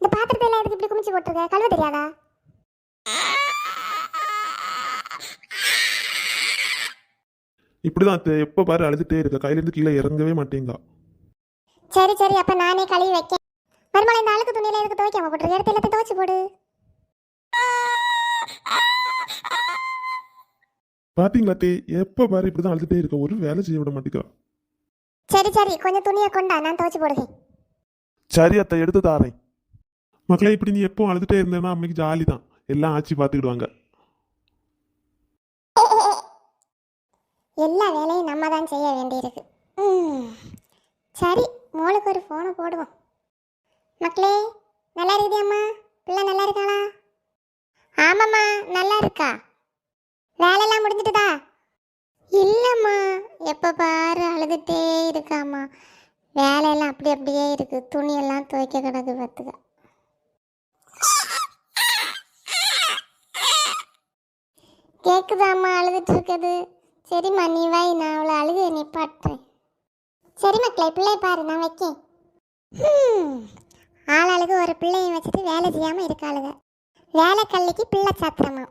இந்த பாத்திரத்தை எல்லாம் எதுக்கு இப்படி குமிச்சு போட்டிருக்க? கழுவ தெரியாதா? இப்படிதான் அத்தை. எப்போ பாரு அழுதுட்டே இருக்க. கையிலேருந்து கீழே இறங்கவே மாட்டேங்கா. சரி சரி. அப்ப நானே கழுவி வைக்கேன். மறுமலை இந்த அழுக்கு துணியில எதுக்கு துவைக்காம போட்டுருக்க எடுத்து எல்லாத்தையும் துவைச்சு போடு. பாத்தீங்களா தே எப்போ பாரு இப்படிதான் அழுதுட்டே இருக்க. ஒரு வேலை செய்ய விட மாட்டேங்கிறா சரி சரி. கொஞ்சம் துணியை கொண்டா. நான் துவைச்சு போடுவேன் சரி அத்தை எடுத்து தாரேன். மக்களே இப்படி நீ எப்போ அழுதுட்டே இருந்தேன்னா அம்மைக்கு ஜாலி தான் எல்லாம் ஆச்சி பார்த்துக்கிடுவாங்க எல்லா வேலையும் நம்ம தான் செய்ய வேண்டியிருக்கு. ம், சரி மோளுக்கு ஒரு ஃபோனை போடுவோம். மக்களே நல்லா இருக்குதியாம்மா பிள்ளை நல்லா இருக்காளா? ஆமாம்மா நல்லா இருக்கா. வேலையெல்லாம் முடிஞ்சிட்டுதா? இல்லைம்மா எப்போ பாரு அழுதுகிட்டே இருக்காம்மா. வேலையெல்லாம் அப்படி அப்படியே இருக்குது துணியெல்லாம் துவைக்க கிடக்கு பார்த்துக்க கேக்குதாம்மா அழுதுட்டு இருக்குது சரிம்மா நீ வை நான் அவளை அழுக பாட்டுறேன் சரி மக்களை பிள்ளை பாரு நான் வைக்கேன். ஆள் அழுகு ஒரு பிள்ளையை வச்சுட்டு வேலை செய்யாமல் இருக்காளுங்க வேலை கல்லிக்கு பிள்ளை சாத்திரமா?